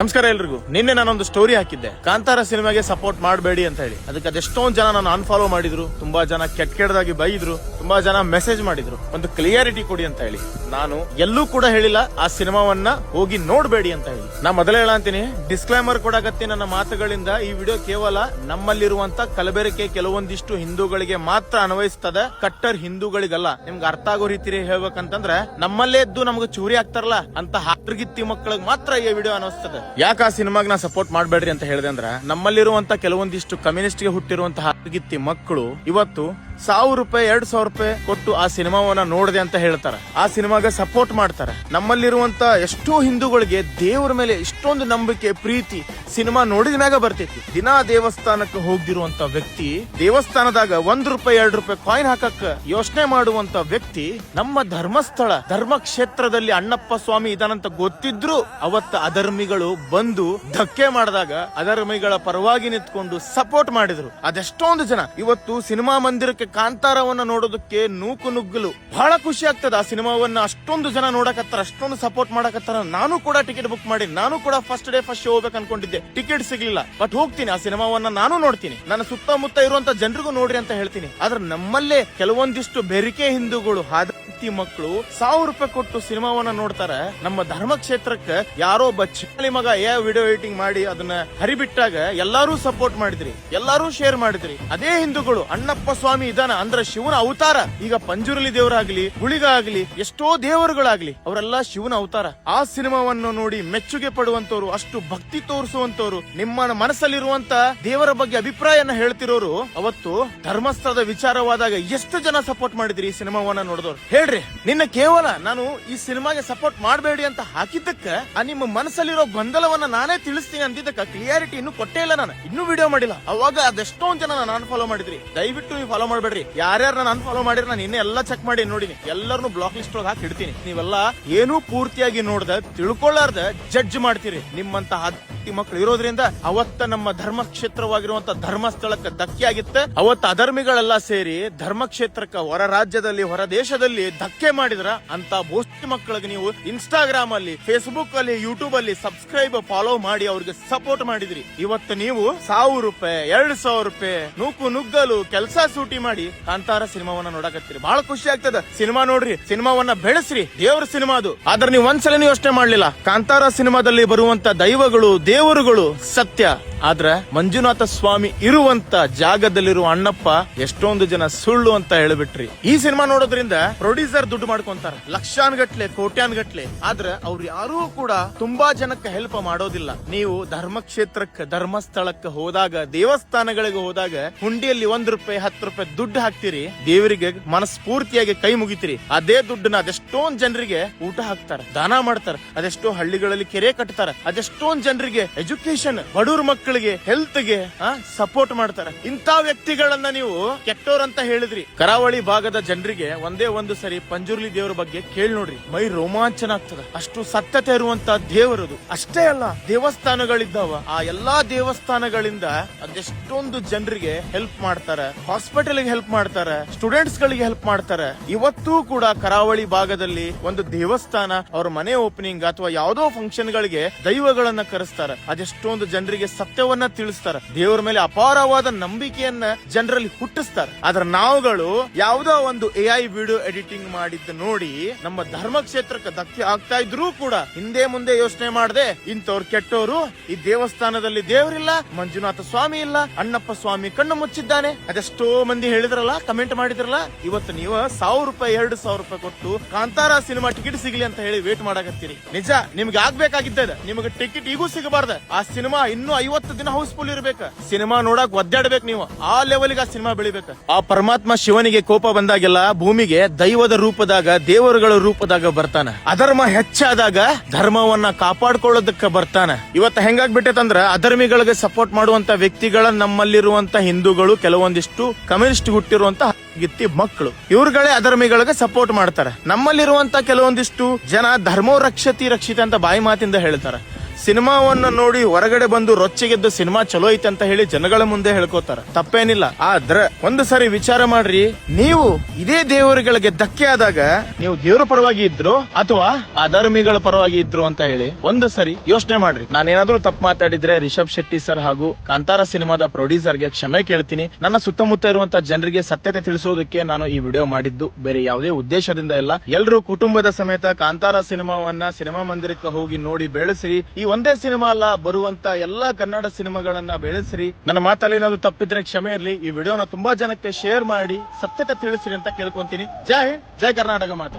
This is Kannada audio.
ನಮಸ್ಕಾರ ಎಲ್ರಿಗೂ. ನಿನ್ನೆ ನಾನೊಂದು ಸ್ಟೋರಿ ಹಾಕಿದ್ದೆ. ಕಾಂತಾರ ಸಿನಿಮಾಗೆ ಸಪೋರ್ಟ್ ಮಾಡಬೇಡಿ ಅಂತ ಹೇಳಿ. ಅದಕ್ಕೆ ಅದೆಷ್ಟೊಂದು ಜನ ನಾನು ಅನ್ಫಾಲೋ ಮಾಡಿದ್ರು. ತುಂಬಾ ಜನ ಕೆಟ್ಟ ಕೆಟ್ಟದಾಗಿ ಬೈದ್ರು. ತುಂಬಾ ಜನ ಮೆಸೇಜ್ ಮಾಡಿದ್ರು. ಒಂದು ಕ್ಲಿಯಾರಿಟಿ ಕೊಡಿ ಅಂತ ಹೇಳಿ. ನಾನು ಎಲ್ಲೂ ಕೂಡ ಹೇಳಿಲ್ಲ, ಆ ಸಿನಿಮಾವನ್ನ ಹೋಗಿ ನೋಡ್ಬೇಡಿ ಅಂತ ಹೇಳಿ. ನಾ ಮೊದಲೇ ಹೇಳಂತೀನಿ ಡಿಸ್ಕ್ಲೈಮರ್ ಕೊಡಕತ್ತಿ ನನ್ನ ಮಾತುಗಳಿಂದ ಈ ವಿಡಿಯೋ ಕೇವಲ ನಮ್ಮಲ್ಲಿರುವಂತ ಕಲಬೆರಕೆ ಕೆಲವೊಂದಿಷ್ಟು ಹಿಂದೂಗಳಿಗೆ ಮಾತ್ರ ಅನ್ವಯಿಸ್ತದೆ, ಕಟ್ಟರ್ ಹಿಂದೂಗಳಿಗಲ್ಲ. ನಿಮ್ಗೆ ಅರ್ಥ ಆಗೋ ರೀತಿ ಹೇಳ್ಬೇಕಂತಂದ್ರೆ ನಮ್ಮಲ್ಲೇ ಎದ್ದು ನಮ್ಗೆ ಚೂರಿ ಆಗ್ತಾರಲ್ಲ ಅಂತ ಹಾತ್ರಗಿತ್ತಿ ಮಕ್ಕಳಿಗೆ ಮಾತ್ರ ಈ ವಿಡಿಯೋ ಅನಿಸ್ತದೆ ಯಾಕೆ ಆ ಸಿನಿಮಾಗ ನಾ ಸಪೋರ್ಟ್ ಮಾಡಬೇಡ್ರಿ ಅಂತ ಹೇಳಿದೆ ಅಂದ್ರೆ, ನಮ್ಮಲ್ಲಿರುವಂತ ಕೆಲವೊಂದಿಷ್ಟು ಕಮ್ಯುನಿಸ್ಟ್ಗೆ ಹುಟ್ಟಿರುವಂತಹ ಹಾಟ್ರಗಿತ್ತಿ ಮಕ್ಕಳು ಇವತ್ತು ಸಾವಿರ ರೂಪಾಯಿ, ಎರಡ್ ಸಾವಿರ ರೂಪಾಯಿ ಕೊಟ್ಟು ಆ ಸಿನಿಮಾವನ್ನ ನೋಡಿದೆ ಅಂತ ಹೇಳ್ತಾರೆ. ಆ ಸಿನಿಮಾಗ ಸಪೋರ್ಟ್ ಮಾಡ್ತಾರೆ. ನಮ್ಮಲ್ಲಿರುವಂತ ಎಷ್ಟೋ ಹಿಂದೂಗಳಿಗೆ ದೇವರ ಮೇಲೆ ಇಷ್ಟೊಂದು ನಂಬಿಕೆ, ಪ್ರೀತಿ ಸಿನಿಮಾ ನೋಡಿದ ಮ್ಯಾಗ ಬರ್ತೈತಿ. ದಿನಾ ದೇವಸ್ಥಾನಕ್ಕೆ ಹೋಗ್ದಿರುವಂತ ವ್ಯಕ್ತಿ, ದೇವಸ್ಥಾನದಾಗ ಒಂದ್ ರೂಪಾಯಿ, ಎರಡ್ ರೂಪಾಯಿ ಕಾಯಿನ್ ಹಾಕಕ್ ಯೋಚನೆ ಮಾಡುವಂತ ವ್ಯಕ್ತಿ ನಮ್ಮ ಧರ್ಮಸ್ಥಳ ಧರ್ಮ ಕ್ಷೇತ್ರದಲ್ಲಿ ಅಣ್ಣಪ್ಪ ಸ್ವಾಮಿ ಇದಾನಂತ ಗೊತ್ತಿದ್ರು, ಅವತ್ತ ಅಧರ್ಮಿಗಳು ಬಂದು ಧಕ್ಕೆ ಮಾಡಿದಾಗ ಅಧರ್ಮಿಗಳ ಪರವಾಗಿ ನಿಂತ್ಕೊಂಡು ಸಪೋರ್ಟ್ ಮಾಡಿದ್ರು. ಅದೆಷ್ಟೊಂದು ಜನ. ಇವತ್ತು ಸಿನಿಮಾ ಮಂದಿರಕ್ಕೆ ಕಾಂತಾರವನ್ನ ನೋಡೋದಕ್ಕೆ ನೂಕು ನುಗ್ಗಲು ಬಹಳ ಖುಷಿ ಆಗ್ತದೆ. ಆ ಸಿನಿಮಾವನ್ನ ಅಷ್ಟೊಂದು ಜನ ನೋಡಕತ್ತಾರ, ಅಷ್ಟೊಂದು ಸಪೋರ್ಟ್ ಮಾಡಕತ್ತಾರ. ನಾನು ಕೂಡ ಟಿಕೆಟ್ ಬುಕ್ ಮಾಡಿ, ನಾನು ಕೂಡ ಫಸ್ಟ್ ಡೇ ಫಸ್ಟ್ ಶೋ ಹೋಗ್ಬೇಕು ಅನ್ಕೊಂಡಿದ್ದೆ ಟಿಕೆಟ್ ಸಿಗ್ಲಿಲ್ಲ ಬಟ್ ಹೋಗ್ತೀನಿ. ಆ ಸಿನಿಮಾವನ್ನ ನಾನು ನೋಡ್ತೀನಿ. ನನ್ನ ಸುತ್ತಮುತ್ತ ಇರುವಂತ ಜನರಿಗೂ ನೋಡ್ರಿ ಅಂತ ಹೇಳ್ತೀನಿ. ಆದ್ರೆ ನಮ್ಮಲ್ಲೇ ಕೆಲವೊಂದಿಷ್ಟು ಬೆರಿಕೆ ಹಿಂದೂಗಳು ಹಾದತಿ ಮಕ್ಕಳು ಸಾವಿರ ರೂಪಾಯಿ ಕೊಟ್ಟು ಸಿನಿಮಾವನ್ನ ನೋಡ್ತಾರೆ. ನಮ್ಮ ಧರ್ಮ ಕ್ಷೇತ್ರಕ್ಕೆ ಯಾರೋ ಒಬ್ಬ ಚಿಕ್ಕಳಿ ಮಗ ಏ ವಿಡಿಯೋ ಎಡಿಟಿಂಗ್ ಮಾಡಿ ಅದನ್ನ ಹರಿಬಿಟ್ಟಾಗ ಎಲ್ಲಾರು ಸಪೋರ್ಟ್ ಮಾಡಿದ್ರಿ. ಎಲ್ಲಾರು ಶೇರ್ ಮಾಡಿದ್ರಿ. ಅದೇ ಹಿಂದೂಗಳು, ಅಣ್ಣಪ್ಪ ಸ್ವಾಮಿ ಇದಾನ, ಅಂದ್ರೆ ಶಿವನ ಅವತಾರ. ಈಗ ಪಂಜುರಲಿ ದೇವರಾಗ್ಲಿ ಹುಳಿಗ ಆಗ್ಲಿ ಎಷ್ಟೋ ದೇವರುಗಳಾಗ್ಲಿ, ಅವರೆಲ್ಲ ಶಿವನ ಅವತಾರ. ಆ ಸಿನಿಮಾವನ್ನು ನೋಡಿ ಮೆಚ್ಚುಗೆ ಪಡುವಂತವ್ರು ಅಷ್ಟು ಭಕ್ತಿ ತೋರಿಸುವಂತವ್ರು ನಿಮ್ಮ ಮನಸ್ಸಲ್ಲಿರುವಂತ ದೇವರ ಬಗ್ಗೆ ಅಭಿಪ್ರಾಯನ ಹೇಳ್ತಿರೋರು, ಅವತ್ತು ಧರ್ಮಸ್ಥಳದ ವಿಚಾರವಾದಾಗ ಎಷ್ಟು ಜನ ಸಪೋರ್ಟ್ ಮಾಡಿದ್ರಿ ಈ ಸಿನಿಮಾವನ್ನ ನೋಡಿದವ್ರು? ಹೇಳ್ರಿ ನಿನ್ನ ಕೇವಲ ನಾನು ಈ ಸಿನಿಮಾಗೆ ಸಪೋರ್ಟ್ ಮಾಡಬೇಡಿ ಅಂತ ಹಾಕಿದ್ದಕ್ಕ, ಆ ನಿಮ್ಮ ಮನಸ್ಸಲ್ಲಿರೋ ಗೊಂದಲವನ್ನ ನಾನೇ ತಿಳಿಸ್ತೀನಿ ಅಂದಿದ್ದಕ್ಕ ಕ್ಲಿಯಾರಿಟಿ ಇನ್ನು ಕೊಟ್ಟೇ ಇಲ್ಲ ನಾನು. ಇನ್ನೂ ವಿಡಿಯೋ ಮಾಡಿಲ್ಲ. ಅವಾಗ ಅದೆಷ್ಟೊಂದ್ ಜನ ನಾನು ಫಾಲೋ ಮಾಡಿದ್ರಿ. ದಯವಿಟ್ಟು ನೀವು ಫಾಲೋ ಮಾಡಬೇಡ್ರಿ. ಯಾರ್ಯಾರು ನಾನು ಅನ್ಫಾಲೋ ಮಾಡಿದ್ರೆ ನಾನು ಇನ್ನೇ ಎಲ್ಲ ಚೆಕ್ ಮಾಡಿ ನೋಡಿನಿ. ಎಲ್ಲರನ್ನು ಬ್ಲಾಕ್ ಲಿಸ್ಟ್ ಒಳಗೆ ಹಾಕಿ ಇಡ್ತೀನಿ. ನೀವೆಲ್ಲ ಏನೂ ಪೂರ್ತಿಯಾಗಿ ನೋಡ್ದ, ತಿಳ್ಕೊಳ್ಳಾರ್ದ ಜಡ್ಜ್ ಮಾಡ್ತೀರಿ. ನಿಮ್ಮಂತ ಹತ್ತಿ ಮಕ್ಕಳು ಇರೋದ್ರಿಂದ ಅವತ್ತ ನಮ್ಮ ಧರ್ಮ ಕ್ಷೇತ್ರವಾಗಿರುವಂತ ಧರ್ಮಸ್ಥಳಕ್ಕೆ ಧಕ್ಕೆ ಆಗಿತ್ತೆ ಅವತ್ತ ಅಧರ್ಮಿಗಳೆಲ್ಲ ಸೇರಿ ಧರ್ಮಕ್ಷೇತ್ರಕ್ಕೆ ಹೊರ ರಾಜ್ಯದಲ್ಲಿ, ಹೊರ ದೇಶದಲ್ಲಿ ಧಕ್ಕೆ ಮಾಡಿದ್ರ ಅಂತ ಬೋಸ್ಟಿ ಮಕ್ಕಳಿಗೆ ನೀವು ಇನ್ಸ್ಟಾಗ್ರಾಮ್ ಅಲ್ಲಿ ಫೇಸ್ಬುಕ್ ಅಲ್ಲಿ ಯೂಟ್ಯೂಬ್ ಅಲ್ಲಿ ಸಬ್ಸ್ಕ್ರೈಬ್ ಫಾಲೋ ಮಾಡಿ ಅವ್ರಿಗೆ ಸಪೋರ್ಟ್ ಮಾಡಿದ್ರಿ. ಇವತ್ತು ನೀವು ಸಾವಿರ ರೂಪಾಯಿ, ಎರಡ್ ಸಾವಿರ ರೂಪಾಯಿ, ನೂಕು ನುಗ್ಗಲು ಕೆಲಸ ಸೂಟಿ ಮಾಡಿ ಕಾಂತಾರ ಸಿನಿಮಾವನ್ನ ನೋಡಕತ್ತೀರಿ. ಬಹಳ ಖುಷಿ ಆಗ್ತದ. ಸಿನಿಮಾ ನೋಡ್ರಿ, ಸಿನಿಮಾವನ್ನ ಬೆಳೆಸ್ರಿ. ದೇವ್ರ ಸಿನಿಮಾ ಅದು. ಆದ್ರೆ ನೀವು ಒಂದ್ಸಲ ಯೋಚನೆ ಮಾಡ್ಲಿಲ್ಲ. ಕಾಂತಾರ ಸಿನಿಮಾದಲ್ಲಿ ಬರುವಂತ ದೈವಗಳು ದೇವರುಗಳು ಸತ್ಯ. ಆದ್ರ ಮಂಜುನಾಥ ಸ್ವಾಮಿ ಇರುವಂತ ಜಾಗದಲ್ಲಿರುವ ಅಣ್ಣಪ್ಪ ಎಷ್ಟೊಂದು ಜನ ಸುಳ್ಳು ಅಂತ ಹೇಳ್ಬಿಟ್ರಿ. ಈ ಸಿನಿಮಾ ನೋಡೋದ್ರಿಂದ ಪ್ರೊಡ್ಯೂಸರ್ ದುಡ್ಡು ಮಾಡ್ಕೊಂತಾರ. ಲಕ್ಷಾನ್ ಗಟ್ಲೆ ಕೋಟ್ಯಾನ್ ಗಟ್ಲೆ ಆದ್ರೆ ಅವ್ರು ಯಾರೂ ಕೂಡ ತುಂಬಾ ಜನಕ್ಕೆ ಹೆಲ್ಪ್ ಮಾಡೋದಿಲ್ಲ. ನೀವು ಧರ್ಮಕ್ಷೇತ್ರಕ್ಕೆ, ಧರ್ಮಸ್ಥಳಕ್ಕೆ ಹೋದಾಗ, ದೇವಸ್ಥಾನಗಳಿಗೆ ಹೋದಾಗ ಹುಂಡಿಯಲ್ಲಿ ಒಂದ್ ರೂಪಾಯಿ, ಹತ್ತು ರೂಪಾಯಿ ದುಡ್ಡು ಹಾಕ್ತಿರಿ. ದೇವರಿಗೆ ಮನಸ್ಫೂರ್ತಿಯಾಗಿ ಕೈ ಮುಗಿತೀರಿ. ಅದೇ ದುಡ್ಡನ್ನ ಅದೆಷ್ಟೊಂದ್ ಜನರಿಗೆ ಊಟ ಹಾಕ್ತಾರ, ದಾನ ಮಾಡ್ತಾರ, ಅದೆಷ್ಟೋ ಹಳ್ಳಿಗಳಲ್ಲಿ ಕೆರೆ ಕಟ್ತಾರೆ, ಅದೆಷ್ಟೊಂದ್ ಜನರಿಗೆ ಎಜುಕೇಶನ್ ಬಡವ್ರ ಮಕ್ಕಳಿಗೆ ಹೆಲ್ತ್ಗೆ ಸಪೋರ್ಟ್ ಮಾಡ್ತಾರೆ. ಇಂಥ ವ್ಯಕ್ತಿಗಳನ್ನ ನೀವು ಕೆಟ್ಟೋರಂತ ಹೇಳಿದ್ರಿ. ಕರಾವಳಿ ಭಾಗದ ಜನರಿಗೆ ಒಂದೇ ಒಂದು ಸರಿ ಪಂಜುರ್ಲಿ ದೇವರ ಬಗ್ಗೆ ಕೇಳಿ ನೋಡ್ರಿ. ಮೈ ರೋಮಾಂಚನ ಆಗ್ತದ ಅಷ್ಟು ಸತ್ಯತೆ ಇರುವಂತ ದೇವರದು. ಅಷ್ಟೇ ಅಲ್ಲ, ದೇವಸ್ಥಾನಗಳಿದ್ದಾವ. ಆ ಎಲ್ಲಾ ದೇವಸ್ಥಾನಗಳಿಂದ ಅದೆಷ್ಟೊಂದು ಜನರಿಗೆ ಹೆಲ್ಪ್ ಮಾಡ್ತಾರೆ. ಹಾಸ್ಪಿಟಲ್ ಹೆಲ್ಪ್ ಮಾಡ್ತಾರೆ. ಸ್ಟೂಡೆಂಟ್ಸ್ ಗಳಿಗೆ ಹೆಲ್ಪ್ ಮಾಡ್ತಾರೆ. ಇವತ್ತೂ ಕೂಡ ಕರಾವಳಿ ಭಾಗದಲ್ಲಿ ಒಂದು ದೇವಸ್ಥಾನ ಅವ್ರ ಮನೆ ಓಪನಿಂಗ್ ಅಥವಾ ಯಾವುದೋ ಫಂಕ್ಷನ್ ಗಳಿಗೆ ದೈವಗಳನ್ನ ಕರೆಸ್ತಾರೆ. ಅದೆಷ್ಟೊಂದು ಜನರಿಗೆ ಸತ್ಯವನ್ನ ತಿಳಿಸ್ತಾರ. ದೇವರ ಮೇಲೆ ಅಪಾರವಾದ ನಂಬಿಕೆಯನ್ನ ಜನರಲ್ಲಿ ಹುಟ್ಟಿಸ್ತಾರ. ಆದ್ರೆ ನಾವುಗಳು ಯಾವ್ದೋ ಒಂದು ಎ ಐ ವಿಡಿಯೋ ಎಡಿಟಿಂಗ್ ಮಾಡಿದ್ದ ನೋಡಿ ನಮ್ಮ ಧರ್ಮ ಕ್ಷೇತ್ರಕ್ಕೆ ಧಕ್ಕೆ ಆಗ್ತಾ ಇದ್ರೂ ಕೂಡ ಹಿಂದೆ ಮುಂದೆ ಯೋಚನೆ ಮಾಡದೆ, ಇಂಥವ್ರು ಕೆಟ್ಟವರು ಈ ದೇವಸ್ಥಾನದಲ್ಲಿ ದೇವರಿಲ್ಲ, ಮಂಜುನಾಥ ಸ್ವಾಮಿ ಇಲ್ಲ, ಅಣ್ಣಪ್ಪ ಸ್ವಾಮಿ ಕಣ್ಣು ಮುಚ್ಚಿದ್ದಾನೆ. ಅದೆಷ್ಟೋ ಮಂದಿ ಹೇಳಿದ್ರಲ್ಲ, ಕಮೆಂಟ್ ಮಾಡಿದ್ರಲ್ಲ, ಇವತ್ತು ನೀವು ಸಾವಿರ ರೂಪಾಯಿ, ಎರಡು ಸಾವಿರ ರೂಪಾಯಿ ಕೊಟ್ಟು ಕಾಂತಾರ ಸಿನಿಮಾ ಟಿಕೆಟ್ ಸಿಗ್ಲಿ ಅಂತ ಹೇಳಿ ವೇಟ್ ಮಾಡಕತ್ತೀರಿ. ನಿಜ, ನಿಮ್ಗೆ ಆಗ್ಬೇಕಾಗಿದ್ದ ನಿಮಗೆ ಟಿಕೆಟ್ ಈಗೂ ಸಿಗಬಾರ್ದ. ಆ ಸಿನಿಮಾ ಇನ್ನೂ ಐವತ್ತು ದಿನ ಹೌಸ್ಫುಲ್ ಇರ್ಬೇಕು. ಸಿನಿಮಾ ನೋಡಕ್ ಒದ್ದಾಡ್ಬೇಕು ನೀವು. ಆ ಲೆವೆಲ್ಗೆ ಆ ಸಿನಿಮಾ ಬೆಳಿಬೇಕು. ಆ ಪರಮಾತ್ಮ ಶಿವನಿಗೆ ಕೋಪ ಬಂದಾಗೆಲ್ಲ ಭೂಮಿಗೆ ದೈವದ ರೂಪದಾಗ, ದೇವರುಗಳ ರೂಪದಾಗ ಬರ್ತಾನೆ. ಅಧರ್ಮ ಹೆಚ್ಚಾದಾಗ ಧರ್ಮವನ್ನ ಕಾಪಾಡ್ಕೊಳ್ಳೋದಕ್ಕೆ ಬರ್ತಾನೆ. ಇವತ್ತು ಹೆಂಗಾಗ್ಬಿಟ್ಟೈತಂದ್ರ ಅಧರ್ಮಿಗಳಿಗೆ ಸಪೋರ್ಟ್ ಮಾಡುವಂತ ವ್ಯಕ್ತಿಗಳ ನಮ್ಮಲ್ಲಿರುವಂತ ಹಿಂದೂಗಳು ಕೆಲವೊಂದಿಷ್ಟು ಕಮ್ಯುನಿಸ್ಟ್ ಹುಟ್ಟಿರುವಂತ ಗಿತ್ತಿ ಮಕ್ಕಳು. ಇವ್ರುಗಳೇ ಅಧರ್ಮಿಗಳಿಗೆ ಸಪೋರ್ಟ್ ಮಾಡ್ತಾರೆ. ನಮ್ಮಲ್ಲಿರುವಂತ ಕೆಲವೊಂದಿಷ್ಟು ಜನ ಧರ್ಮೋ ರಕ್ಷತಿ ರಕ್ಷಿತ ಅಂತ ಬಾಯಿ ಮಾತಿಂದ ಹೇಳ್ತಾರೆ. ಸಿನಿಮಾವನ್ನ ನೋಡಿ ಹೊರಗಡೆ ಬಂದು ರೊಚ್ಚಿಗೆದ್ದು ಸಿನಿಮಾ ಚಲೋ ಐತೆ ಅಂತ ಹೇಳಿ ಜನಗಳ ಮುಂದೆ ಹೇಳ್ಕೋತಾರ. ತಪ್ಪೇನಿಲ್ಲ. ಆದ್ರೆ ಒಂದು ಸಾರಿ ವಿಚಾರ ಮಾಡ್ರಿ, ನೀವು ಇದೇ ದೇವರುಗಳಿಗೆ ಧಕ್ಕೆ ಆದಾಗ ನೀವು ದೇವರ ಪರವಾಗಿ ಇದ್ರು ಅಥವಾ ಅಧರ್ಮಿಗಳ ಪರವಾಗಿ ಇದ್ರು ಅಂತ ಹೇಳಿ ಒಂದು ಸರಿ ಯೋಚನೆ ಮಾಡ್ರಿ. ನಾನೇನಾದ್ರೂ ತಪ್ಪು ಮಾತಾಡಿದ್ರೆ ರಿಷಬ್ ಶೆಟ್ಟಿ ಸರ್ ಹಾಗೂ ಕಾಂತಾರ ಸಿನಿಮಾದ ಪ್ರೊಡ್ಯೂಸರ್ಗೆ ಕ್ಷಮೆ ಕೇಳ್ತೀನಿ. ನನ್ನ ಸುತ್ತಮುತ್ತ ಇರುವಂತ ಜನರಿಗೆ ಸತ್ಯತೆ ತಿಳಿಸೋದಕ್ಕೆ ನಾನು ಈ ವಿಡಿಯೋ ಮಾಡಿದ್ದು. ಬೇರೆ ಯಾವುದೇ ಉದ್ದೇಶದಿಂದ ಇಲ್ಲ. ಎಲ್ಲರೂ ಕುಟುಂಬದ ಸಮೇತ ಕಾಂತಾರ ಸಿನಿಮಾವನ್ನ ಸಿನಿಮಾ ಮಂದಿರಕ್ಕೆ ಹೋಗಿ ನೋಡಿ ಬೆಳೆಸಿ ಈ ಒಂದೇ ಸಿನಿಮಾ ಅಲ್ಲ, ಬರುವಂತ ಎಲ್ಲಾ ಕನ್ನಡ ಸಿನಿಮಾಗಳನ್ನ ಬೆಳೆಸಿರಿ. ನನ್ನ ಮಾತಲ್ಲಿ ಏನಾದ್ರು ತಪ್ಪಿದ್ರೆ ಕ್ಷಮೆ ಇರಲಿ. ಈ ವಿಡಿಯೋನ ತುಂಬಾ ಜನಕ್ಕೆ ಶೇರ್ ಮಾಡಿ, ಸತ್ಯತೆ ತಿಳಿಸಿರಿ ಅಂತ ಕೇಳ್ಕೊಂತೀನಿ. ಜೈ ಹಿಂದ್, ಜೈ ಕರ್ನಾಟಕ ಮಾತು.